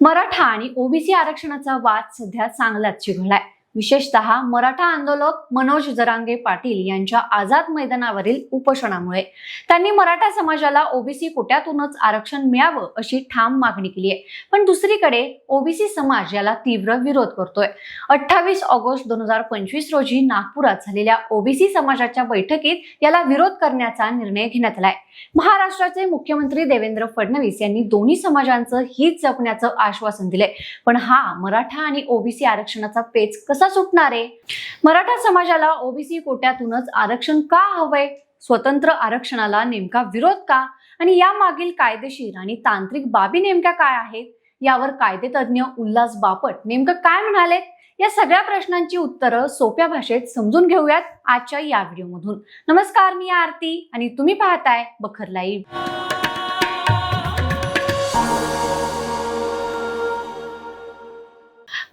मराठा आणि ओबीसी आरक्षणाचा वाद सध्या चांगलाच चिघळलाय. विशेषतः मराठा आंदोलक मनोज जरांगे पाटील यांच्या आझाद मैदानावरील उपोषणामुळे. त्यांनी मराठा समाजाला ओबीसी कोट्यातूनच आरक्षण मिळावं अशी ठाम मागणी केली आहे. पण दुसरीकडे ओबीसी समाज याला तीव्र विरोध करतोय. अठ्ठावीस ऑगस्ट दोन हजार पंचवीस रोजी नागपुरात झालेल्या ओबीसी समाजाच्या बैठकीत याला विरोध करण्याचा निर्णय घेण्यात आलाय. महाराष्ट्राचे मुख्यमंत्री देवेंद्र फडणवीस यांनी दोन्ही समाजांचं हित जपण्याचं आश्वासन दिलंय. पण हा मराठा आणि ओबीसी आरक्षणाचा पेच कसा सुटणार आहे? मराठा समाजाला ओबीसी कोट्यातूनच आरक्षण का हवंय? स्वतंत्र आरक्षणाला नेमका विरोध का? आणि या मागील कायदेशीर आणि तांत्रिक बाबी नेमक्या काय आहेत? यावर कायदेतज्ञ उल्हास बापट नेमकं काय म्हणालेत? या सगळ्या प्रश्नांची उत्तरं सोप्या भाषेत समजून घेऊयात आजच्या या व्हिडिओमधून. नमस्कार मी आरती आणि तुम्ही पाहताय बखर लाईव्ह.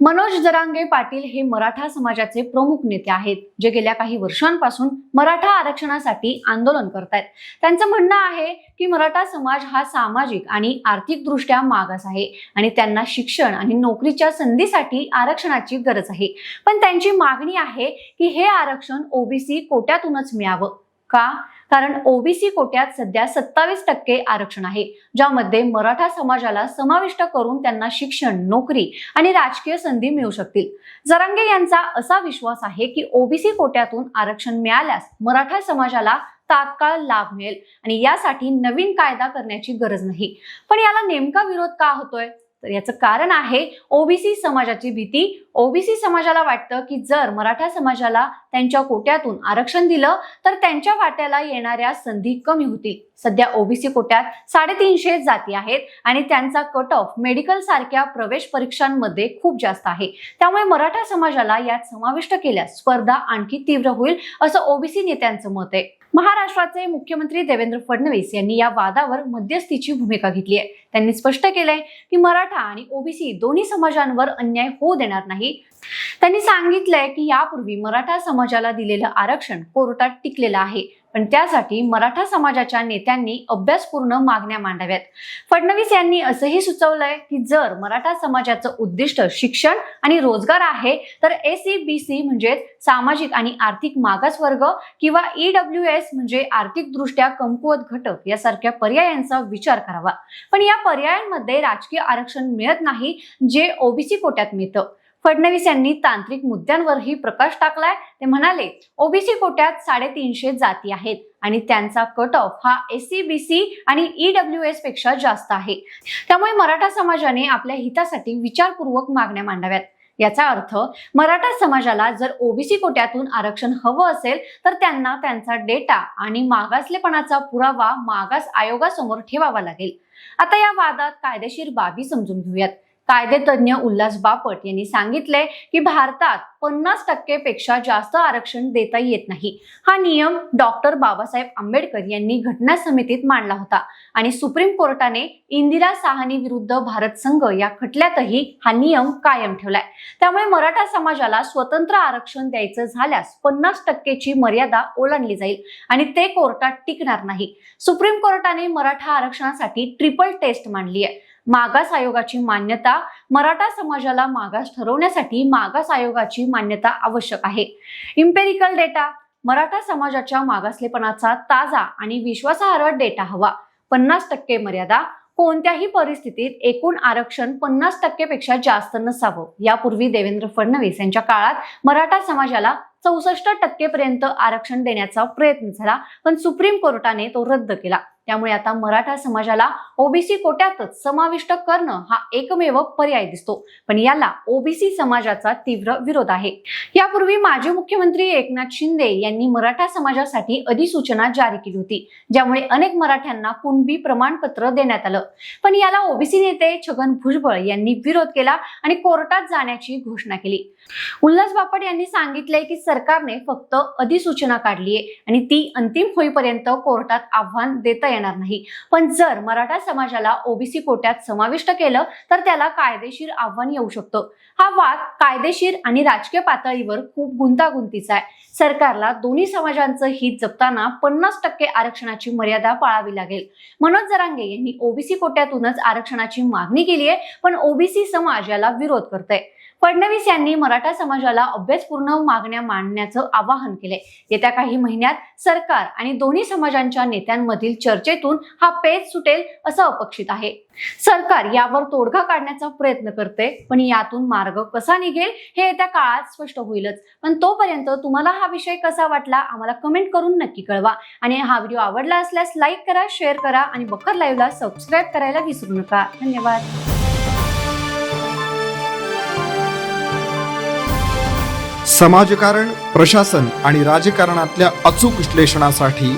मनोज जरांगे पाटील हे मराठा समाजाचे प्रमुख नेते आहेत जे गेल्या काही वर्षांपासून मराठा आरक्षणासाठी आंदोलन करतायत. त्यांचं म्हणणं आहे की मराठा समाज हा सामाजिक आणि आर्थिकदृष्ट्या मागास आहे आणि त्यांना शिक्षण आणि नोकरीच्या संधीसाठी आरक्षणाची गरज आहे. पण त्यांची मागणी आहे की हे आरक्षण ओबीसी कोट्यातूनच मिळावं. का? कारण ओबीसी कोट्यात सध्या सत्तावीस टक्के आरक्षण आहे ज्यामध्ये मराठा समाजाला समाविष्ट करून त्यांना शिक्षण नोकरी आणि राजकीय संधी मिळू शकतील. जरांगे यांचा असा विश्वास आहे की ओबीसी कोट्यातून आरक्षण मिळाल्यास मराठा समाजाला तात्काळ लाभ मिळेल आणि यासाठी नवीन कायदा करण्याची गरज नाही. पण याला नेमका विरोध का होतोय? तर याचं कारण आहे ओबीसी समाजाची भीती. ओबीसी समाजाला वाटतं की जर मराठा समाजाला त्यांच्या कोट्यातून आरक्षण दिलं तर त्यांच्या वाट्याला येणाऱ्या संधी कमी होतील. सध्या ओबीसी कोट्यात साडेतीनशे जाती आहेत आणि त्यांचा कट ऑफ मेडिकल सारख्या प्रवेश परीक्षांमध्ये खूप जास्त आहे. त्यामुळे मराठा समाजाला यात समाविष्ट केल्यास स्पर्धा आणखी तीव्र होईल असं ओबीसी नेत्यांचं मत आहे. महाराष्ट्राचे मुख्यमंत्री देवेंद्र फडणवीस यांनी या वादावर मध्यस्थीची भूमिका घेतली आहे. त्यांनी स्पष्ट केलंय की मराठा आणि ओबीसी दोन्ही समाजांवर अन्याय होऊ देणार नाही. त्यांनी सांगितलंय की यापूर्वी मराठा समाजाला दिलेलं आरक्षण कोर्टात टिकलेलं आहे. पण त्यासाठी मराठा समाजाच्या नेत्यांनी अभ्यासपूर्ण मागण्या मांडाव्यात. फडणवीस यांनी असंही सुचवलंय की जर मराठा समाजाचं उद्दिष्ट शिक्षण आणि रोजगार आहे तर एसईबीसी म्हणजेच सामाजिक आणि आर्थिक मागासवर्ग किंवा ईडब्ल्यू एस म्हणजे आर्थिकदृष्ट्या कमकुवत घटक यासारख्या पर्यायांचा विचार करावा. पण या पर्यायांमध्ये राजकीय आरक्षण मिळत नाही जे ओबीसी कोट्यात मिळतं. फडणवीस यांनी तांत्रिक मुद्द्यांवरही प्रकाश टाकलाय. ते म्हणाले ओबीसी कोट्यात साडेतीनशे जाती आहेत आणि त्यांचा कट ऑफ हा एससीबीसी आणि ईडब्ल्यू एसपेक्षा जास्त आहे. त्यामुळे मराठा समाजाने आपल्या हितासाठी विचारपूर्वक मागण्या मांडाव्यात. याचा अर्थ मराठा समाजाला जर ओबीसी कोट्यातून आरक्षण हवं असेल तर त्यांना त्यांचा डेटा आणि मागासलेपणाचा पुरावा मागास आयोगासमोर ठेवावा लागेल. आता या वादात कायदेशीर बाबी समजून घेऊयात. कायदेतज्ञ उल्हास बापट यांनी सांगितले की भारतात पन्नास टक्केपेक्षा जास्त आरक्षण देता येत नाही. हा नियम डॉक्टर बाबासाहेब आंबेडकर यांनी घटना समितीत मांडला होता आणि सुप्रीम कोर्टाने इंदिरा साहनी विरुद्ध भारत संघ या खटल्यातही हा नियम कायम ठेवलाय. त्यामुळे मराठा समाजाला स्वतंत्र आरक्षण द्यायचं झाल्यास पन्नास टक्केची मर्यादा ओलांडली जाईल आणि ते कोर्टात टिकणार नाही. सुप्रीम कोर्टाने मराठा आरक्षणासाठी ट्रिपल टेस्ट मांडली आहे मागास आयोगाची मान्यता मराठा समाजाला मागास ठरवण्यासाठी मागास आयोगाची मान्यता आवश्यक आहे. इम्पेरिकल डेटा मराठा समाजाच्या मागासलेपणाचा ताजा आणि विश्वासार्ह डेटा हवा. पन्नास टक्के मर्यादा कोणत्याही परिस्थितीत एकूण आरक्षण पन्नास टक्केपेक्षा जास्त नसावं. यापूर्वी देवेंद्र फडणवीस यांच्या काळात मराठा समाजाला चौसष्ट टक्केपर्यंत आरक्षण देण्याचा प्रयत्न झाला पण सुप्रीम कोर्टाने तो रद्द केला. त्यामुळे आता मराठा समाजाला ओबीसी कोट्यातच समाविष्ट करणं हा एकमेव पर्याय दिसतो. पण याला ओबीसी समाजाचा तीव्र विरोध आहे. यापूर्वी माजी मुख्यमंत्री एकनाथ शिंदे यांनी मराठा समाजासाठी अधिसूचना जारी केली होती. ज्यामुळे अनेक मराठ्यांना कुणबी प्रमाणपत्र देण्यात आलं. पण याला ओबीसी नेते छगन भुजबळ यांनी विरोध केला आणि कोर्टात जाण्याची घोषणा केली. उल्हास बापट यांनी सांगितलंय की सरकारने फक्त अधिसूचना काढली आहे आणि ती अंतिम होईपर्यंत कोर्टात आव्हान देता येणार येणार नाही. पण जर मराठा समाजाला ओबीसी कोट्यात समाविष्ट केलं तर त्याला कायदेशीर आव्हान येऊ शकतं. हा वाद कायदेशीर आणि राजकीय पातळीवर खूप गुंतागुंतीचा आहे. सरकारला दोन्ही समाजांचं हित जपताना पन्नास टक्के आरक्षणाची मर्यादा पाळावी लागेल. मनोज जरांगे यांनी ओबीसी कोट्यातूनच आरक्षणाची मागणी केली आहे पण ओबीसी समाज याला विरोध करतोय. फडणवीस यांनी मराठा समाजाला अभ्यासपूर्ण मागण्या मांडण्याचं आवाहन केलंय. येत्या काही महिन्यात सरकार आणि दोन्ही समाजांच्या नेत्यांमधील चर्चेतून हा पेच सुटेल असं अपेक्षित आहे. सरकार यावर तोडगा काढण्याचा प्रयत्न करते पण यातून मार्ग कसा निघेल हे येत्या काळात स्पष्ट होईलच. पण तोपर्यंत तुम्हाला हा विषय कसा वाटला आम्हाला कमेंट करून नक्की कळवा. आणि हा व्हिडिओ आवडला असल्यास लाईक करा शेअर करा आणि बखर लाईव्हला सबस्क्राईब करायला विसरू नका. धन्यवाद. समाजकारण प्रशासन आणि राजकारणातल्या अचूक विश्लेषणासाठी